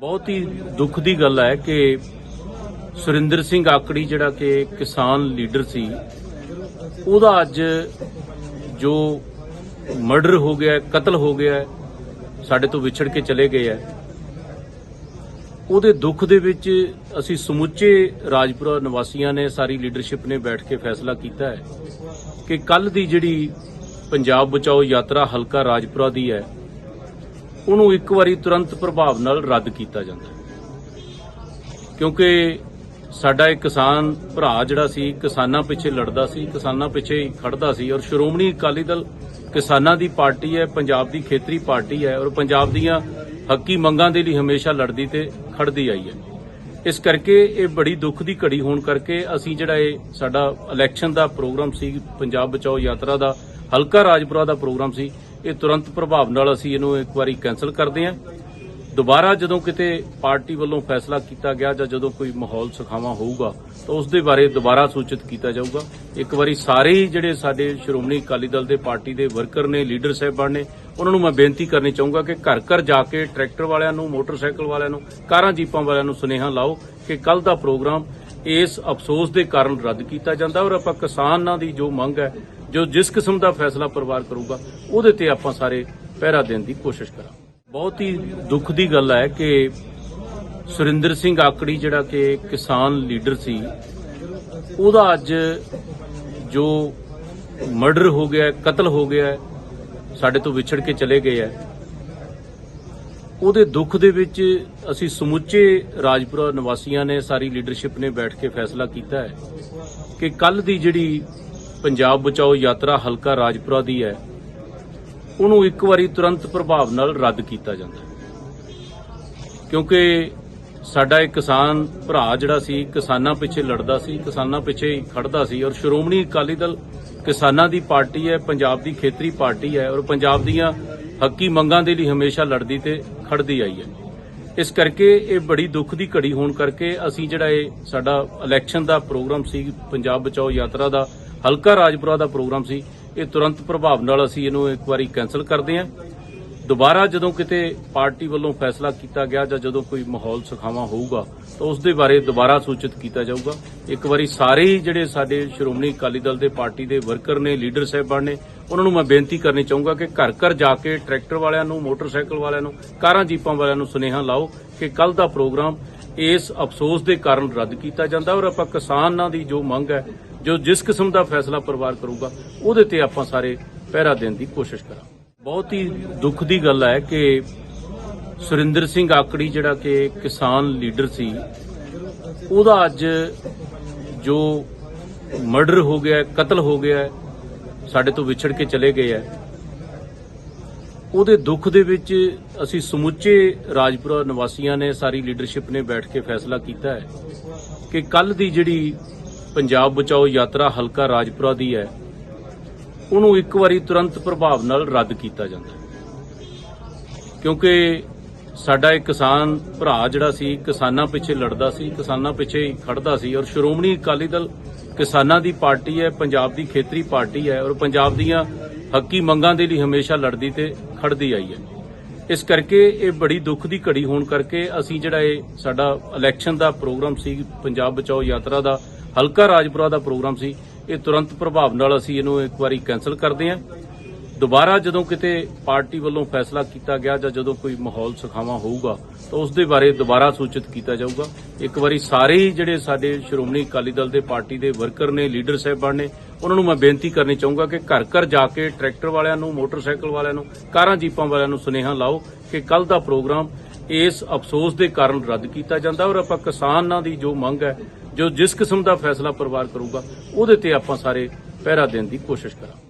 ਬਹੁਤ ਹੀ ਦੁੱਖ ਦੀ ਗੱਲ ਹੈ ਕਿ ਸੁਰਿੰਦਰ ਸਿੰਘ ਆਕੜੀ ਜਿਹੜਾ ਕਿ ਕਿਸਾਨ ਲੀਡਰ ਸੀ, ਉਹਦਾ ਅੱਜ ਜੋ ਮਰਡਰ ਹੋ ਗਿਆ, ਕਤਲ ਹੋ ਗਿਆ, ਸਾਡੇ ਤੋਂ ਵਿਛੜ ਕੇ ਚਲੇ ਗਏ ਹੈ। ਉਹਦੇ ਦੁੱਖ ਦੇ ਵਿੱਚ ਅਸੀਂ ਸਮੁੱਚੇ ਰਾਜਪੁਰਾ ਨਿਵਾਸੀਆਂ ਨੇ ਸਾਰੀ ਲੀਡਰਸ਼ਿਪ ਨੇ ਬੈਠ ਕੇ ਫੈਸਲਾ ਕੀਤਾ ਹੈ ਕਿ ਕੱਲ ਦੀ ਜਿਹੜੀ ਪੰਜਾਬ ਬਚਾਓ ਯਾਤਰਾ ਹਲਕਾ ਰਾਜਪੁਰਾ ਦੀ ਹੈ ਉਹਨੂੰ ਇੱਕ ਵਾਰੀ ਤੁਰੰਤ ਪ੍ਰਭਾਵ ਨਾਲ ਰੱਦ ਕੀਤਾ ਜਾਂਦਾ ਕਿਉਂਕਿ ਸਾਡਾ ਇੱਕ ਕਿਸਾਨ ਭਰਾ ਜਿਹੜਾ ਸੀ, ਕਿਸਾਨਾਂ ਪਿੱਛੇ ਲੜਦਾ ਸੀ, ਕਿਸਾਨਾਂ ਪਿੱਛੇ ਖੜਦਾ ਸੀ ਔਰ ਸ਼੍ਰੋਮਣੀ ਅਕਾਲੀ ਦਲ ਕਿਸਾਨਾਂ ਦੀ ਪਾਰਟੀ ਹੈ, ਪੰਜਾਬ ਦੀ ਖੇਤਰੀ ਪਾਰਟੀ ਹੈ ਔਰ ਪੰਜਾਬ ਦੀਆਂ ਹੱਕੀ ਮੰਗਾਂ ਦੇ ਲਈ ਹਮੇਸ਼ਾ ਲੜਦੀ ਤੇ ਖੜਦੀ ਆਈ ਹੈ। ਇਸ ਕਰਕੇ ਇਹ ਬੜੀ ਦੁੱਖ ਦੀ ਘੜੀ ਹੋਣ ਕਰਕੇ ਅਸੀਂ ਜਿਹੜਾ ਇਹ ਸਾਡਾ ਇਲੈਕਸ਼ਨ ਦਾ ਪ੍ਰੋਗਰਾਮ ਸੀ, ਪੰਜਾਬ ਬਚਾਓ ਯਾਤਰਾ ਦਾ, ਹਲਕਾ ਰਾਜਪੁਰਾ ਦਾ ਪ੍ਰੋਗਰਾਮ ਸੀ ਇਹ ਤੁਰੰਤ ਪ੍ਰਭਾਵ ਨਾਲ ਅਸੀਂ ਇਹਨੂੰ ਇੱਕ ਵਾਰੀ ਕੈਨਸਲ ਕਰਦੇ ਹਾਂ। ਦੁਬਾਰਾ ਜਦੋਂ ਕਿਤੇ ਪਾਰਟੀ ਵੱਲੋਂ ਫੈਸਲਾ ਕੀਤਾ ਗਿਆ ਜਾਂ ਜਦੋਂ ਕੋਈ ਮਾਹੌਲ ਸੁਖਾਵਾਂ ਹੋਊਗਾ, ਤਾਂ ਉਸ ਦੇ ਬਾਰੇ ਦੁਬਾਰਾ ਸੂਚਿਤ ਕੀਤਾ ਜਾਊਗਾ। ਇੱਕ ਵਾਰੀ ਸਾਰੇ ਹੀ ਜਿਹੜੇ ਸਾਡੇ ਸ਼੍ਰੋਮਣੀ ਅਕਾਲੀ ਦਲ ਦੇ ਪਾਰਟੀ ਦੇ ਵਰਕਰ ਨੇ, ਲੀਡਰ ਸਾਹਿਬਾਨ ਨੇ, ਉਹਨਾਂ ਨੂੰ ਮੈਂ ਬੇਨਤੀ ਕਰਨੀ ਚਾਹੂੰਗਾ ਕਿ ਘਰ ਘਰ ਜਾ ਕੇ ਟਰੈਕਟਰ ਵਾਲਿਆਂ ਨੂੰ, ਮੋਟਰਸਾਈਕਲ ਵਾਲਿਆਂ ਨੂੰ, ਕਾਰਾਂ ਜੀਪਾਂ ਵਾਲਿਆਂ ਨੂੰ ਸੁਨੇਹਾ ਲਾਓ ਕਿ ਕੱਲ ਦਾ ਪ੍ਰੋਗਰਾਮ ਇਸ ਅਫਸੋਸ ਦੇ ਕਾਰਨ ਰੱਦ ਕੀਤਾ ਜਾਂਦਾ ਔਰ ਆਪਾਂ ਕਿਸਾਨਾਂ ਦੀ ਜੋ ਮੰਗ ਹੈ ਜੋ ਜਿਸ ਕਿਸਮ ਦਾ ਫੈਸਲਾ ਪਰਿਵਾਰ ਕਰੂਗਾ, ਉਹਦੇ ਤੇ ਆਪਾਂ ਸਾਰੇ ਪਹਿਰਾ ਦੇਣ ਦੀ ਕੋਸ਼ਿਸ਼ ਕਰਾਂਗੇ। ਬਹੁਤ ਹੀ ਦੁੱਖ ਦੀ ਗੱਲ ਹੈ ਕਿ ਸੁਰਿੰਦਰ ਸਿੰਘ ਆਕੜੀ ਜਿਹੜਾ ਕਿ ਕਿਸਾਨ ਲੀਡਰ ਸੀ, ਉਹਦਾ ਅੱਜ ਜੋ ਮਰਡਰ ਹੋ ਗਿਆ, ਕਤਲ ਹੋ ਗਿਆ, ਸਾਡੇ ਤੋਂ ਵਿਛੜ ਕੇ ਚਲੇ ਗਏ ਹੈ। ਉਹਦੇ ਦੁੱਖ ਦੇ ਵਿੱਚ ਅਸੀਂ ਸਮੁੱਚੇ ਰਾਜਪੁਰਾ ਨਿਵਾਸੀਆਂ ਨੇ ਸਾਰੀ ਲੀਡਰਸ਼ਿਪ ਨੇ ਬੈਠ ਕੇ ਫੈਸਲਾ ਕੀਤਾ ਹੈ ਕਿ ਕੱਲ ਦੀ ਜਿਹੜੀ ਪੰਜਾਬ ਬਚਾਓ ਯਾਤਰਾ ਹਲਕਾ ਰਾਜਪੁਰਾ ਦੀ ਹੈ। ਉਹਨੂੰ ਇੱਕ ਵਾਰੀ ਤੁਰੰਤ ਪ੍ਰਭਾਵ ਨਾਲ ਰੱਦ ਕੀਤਾ ਜਾਂਦਾ ਕਿਉਂਕਿ ਸਾਡਾ ਇੱਕ ਕਿਸਾਨ ਭਰਾ ਜਿਹੜਾ ਸੀ, ਕਿਸਾਨਾਂ ਪਿੱਛੇ ਲੜਦਾ ਸੀ, ਕਿਸਾਨਾਂ ਪਿੱਛੇ ਖੜਦਾ ਸੀ ਔਰ ਸ਼੍ਰੋਮਣੀ ਅਕਾਲੀ ਦਲ ਕਿਸਾਨਾਂ ਦੀ ਪਾਰਟੀ ਹੈ, ਪੰਜਾਬ ਦੀ ਖੇਤਰੀ ਪਾਰਟੀ ਹੈ ਔਰ ਪੰਜਾਬ ਦੀਆਂ ਹੱਕੀ ਮੰਗਾਂ ਦੇ ਲਈ ਹਮੇਸ਼ਾ ਲੜਦੀ ਤੇ ਖੜਦੀ ਆਈ ਹੈ। ਇਸ ਕਰਕੇ ਇਹ ਬੜੀ ਦੁੱਖ ਦੀ ਘੜੀ ਹੋਣ ਕਰਕੇ ਅਸੀਂ ਜਿਹੜਾ ਇਹ ਸਾਡਾ ਇਲੈਕਸ਼ਨ ਦਾ ਪ੍ਰੋਗਰਾਮ ਸੀ, ਪੰਜਾਬ ਬਚਾਓ ਯਾਤਰਾ ਦਾ ਹਲਕਾ ਰਾਜਪੁਰਾ ਦਾ ਪ੍ਰੋਗਰਾਮ ਸੀ। ਇਹ ਤੁਰੰਤ ਪ੍ਰਭਾਵ ਨਾਲ ਅਸੀਂ ਇਹਨੂੰ ਇੱਕ ਵਾਰੀ ਕੈਨਸਲ ਕਰਦੇ ਹਾਂ। ਦੁਬਾਰਾ ਜਦੋਂ ਕਿਤੇ ਪਾਰਟੀ ਵੱਲੋਂ ਫੈਸਲਾ ਕੀਤਾ ਗਿਆ ਜਾਂ ਜਦੋਂ ਕੋਈ ਮਾਹੌਲ ਸੁਖਾਵਾਂ ਹੋਊਗਾ, ਤਾਂ ਉਸ ਦੇ ਬਾਰੇ ਦੁਬਾਰਾ ਸੂਚਿਤ ਕੀਤਾ ਜਾਊਗਾ। ਇੱਕ ਵਾਰੀ ਸਾਰੇ ਹੀ ਜਿਹੜੇ ਸਾਡੇ ਸ਼੍ਰੋਮਣੀ ਅਕਾਲੀ ਦਲ ਦੇ ਪਾਰਟੀ ਦੇ ਵਰਕਰ ਨੇ, ਲੀਡਰ ਸਾਹਿਬਾਨ ਨੇ, ਉਹਨਾਂ ਨੂੰ ਮੈਂ ਬੇਨਤੀ ਕਰਨੀ ਚਾਹੂੰਗਾ ਕਿ ਘਰ ਘਰ ਜਾ ਕੇ ਟਰੈਕਟਰ ਵਾਲਿਆਂ ਨੂੰ, ਮੋਟਰਸਾਈਕਲ ਵਾਲਿਆਂ ਨੂੰ, ਕਾਰਾਂ ਜੀਪਾਂ ਵਾਲਿਆਂ ਨੂੰ ਸੁਨੇਹਾ ਲਾਓ ਕਿ ਕੱਲ ਦਾ ਪ੍ਰੋਗਰਾਮ ਇਸ ਅਫਸੋਸ ਦੇ ਕਾਰਨ ਰੱਦ ਕੀਤਾ ਜਾਂਦਾ ਔਰ ਆਪਾਂ ਕਿਸਾਨਾਂ ਦੀ ਜੋ ਮੰਗ ਹੈ ਜੋ ਜਿਸ ਕਿਸਮ ਦਾ ਫੈਸਲਾ ਪਰਿਵਾਰ ਕਰੂਗਾ, ਉਹਦੇ ਤੇ ਆਪਾਂ ਸਾਰੇ ਪਹਿਰਾ ਦੇਣ ਦੀ ਕੋਸ਼ਿਸ਼ ਕਰਾਂਗੇ। ਬਹੁਤ ਹੀ ਦੁੱਖ ਦੀ ਗੱਲ ਹੈ ਕਿ ਸੁਰਿੰਦਰ ਸਿੰਘ ਆਕੜੀ ਜਿਹੜਾ ਕਿ ਕਿਸਾਨ ਲੀਡਰ ਸੀ, ਉਹਦਾ ਅੱਜ ਜੋ ਮਰਡਰ ਹੋ ਗਿਆ, ਕਤਲ ਹੋ ਗਿਆ, ਸਾਡੇ ਤੋਂ ਵਿਛੜ ਕੇ ਚਲੇ ਗਏ ਹੈ। ਉਹਦੇ ਦੁੱਖ ਦੇ ਵਿੱਚ ਅਸੀਂ ਸਮੁੱਚੇ ਰਾਜਪੁਰਾ ਨਿਵਾਸੀਆਂ ਨੇ ਸਾਰੀ ਲੀਡਰਸ਼ਿਪ ਨੇ ਬੈਠ ਕੇ ਫੈਸਲਾ ਕੀਤਾ ਹੈ ਕਿ ਕੱਲ ਦੀ ਜਿਹੜੀ ਪੰਜਾਬ ਬਚਾਓ ਯਾਤਰਾ ਹਲਕਾ ਰਾਜਪੁਰਾ ਦੀ ਹੈ। ਉਹਨੂੰ ਇੱਕ ਵਾਰੀ ਤੁਰੰਤ ਪ੍ਰਭਾਵ ਨਾਲ ਰੱਦ ਕੀਤਾ ਜਾਂਦਾ ਹੈ। ਕਿਉਂਕਿ ਸਾਡਾ ਇੱਕ ਕਿਸਾਨ ਭਰਾ ਜਿਹੜਾ ਸੀ, ਕਿਸਾਨਾਂ ਪਿੱਛੇ ਲੜਦਾ ਸੀ, ਕਿਸਾਨਾਂ ਪਿੱਛੇ ਖੜਦਾ ਸੀ ਔਰ ਸ਼੍ਰੋਮਣੀ ਅਕਾਲੀ ਦਲ ਕਿਸਾਨਾਂ ਦੀ ਪਾਰਟੀ ਹੈ, ਪੰਜਾਬ ਦੀ ਖੇਤਰੀ ਪਾਰਟੀ ਹੈ ਔਰ ਪੰਜਾਬ ਦੀਆਂ ਹੱਕੀ ਮੰਗਾਂ ਦੇ ਲਈ ਹਮੇਸ਼ਾ ਲੜਦੀ ਤੇ ਖੜਦੀ ਆਈ ਹੈ। ਇਸ ਕਰਕੇ ਇਹ ਬੜੀ ਦੁੱਖ ਦੀ ਘੜੀ ਹੋਣ ਕਰਕੇ ਅਸੀਂ ਜਿਹੜਾ ਇਹ ਸਾਡਾ ਇਲੈਕਸ਼ਨ ਦਾ ਪ੍ਰੋਗਰਾਮ ਸੀ, ਪੰਜਾਬ ਬਚਾਓ ਯਾਤਰਾ ਦਾ ਹਲਕਾ ਰਾਜਪੁਰਾ ਦਾ ਪ੍ਰੋਗਰਾਮ ਸੀ। ਇਹ ਤੁਰੰਤ ਪ੍ਰਭਾਵ ਨਾਲ ਅਸੀਂ ਇਹਨੂੰ ਇੱਕ ਵਾਰੀ ਕੈਨਸਲ ਕਰਦੇ ਹਾਂ। ਦੁਬਾਰਾ ਜਦੋਂ ਕਿਤੇ ਪਾਰਟੀ ਵੱਲੋਂ ਫੈਸਲਾ ਕੀਤਾ ਗਿਆ ਜਾਂ ਜਦੋਂ ਕੋਈ ਮਾਹੌਲ ਸੁਖਾਵਾਂ ਹੋਊਗਾ, ਤਾਂ ਉਸ ਦੇ ਬਾਰੇ ਦੁਬਾਰਾ ਸੂਚਿਤ ਕੀਤਾ ਜਾਊਗਾ। ਇੱਕ ਵਾਰੀ ਸਾਰੇ ਹੀ ਜਿਹੜੇ ਸਾਡੇ ਸ਼੍ਰੋਮਣੀ ਅਕਾਲੀ ਦਲ ਦੇ ਪਾਰਟੀ ਦੇ ਵਰਕਰ ਨੇ, ਲੀਡਰ ਸਾਹਿਬਾਨ ਨੇ, ਉਹਨਾਂ ਨੂੰ ਮੈਂ ਬੇਨਤੀ ਕਰਨੀ ਚਾਹੂੰਗਾ ਕਿ ਘਰ ਘਰ ਜਾ ਕੇ ਟਰੈਕਟਰ ਵਾਲਿਆਂ ਨੂੰ, ਮੋਟਰਸਾਈਕਲ ਵਾਲਿਆਂ ਨੂੰ, ਕਾਰਾਂ, ਜੀਪਾਂ ਵਾਲਿਆਂ ਨੂੰ ਸੁਨੇਹਾ ਲਾਓ ਕਿ ਕੱਲ ਦਾ ਪ੍ਰੋਗਰਾਮ ਇਸ ਅਫਸੋਸ ਦੇ ਕਾਰਨ ਰੱਦ ਕੀਤਾ ਜਾਂਦਾ ਔਰ ਆਪਾਂ ਕਿਸਾਨਾਂ ਦੀ ਜੋ ਮੰਗ ਹੈ ਜੋ ਜਿਸ ਕਿਸਮ ਦਾ ਫੈਸਲਾ ਪਰਿਵਾਰ ਕਰੂਗਾ, ਉਹਦੇ ਤੇ ਆਪਾਂ ਸਾਰੇ ਪਹਿਰਾ ਦੇਣ ਦੀ ਕੋਸ਼ਿਸ਼ ਕਰਾਂਗੇ।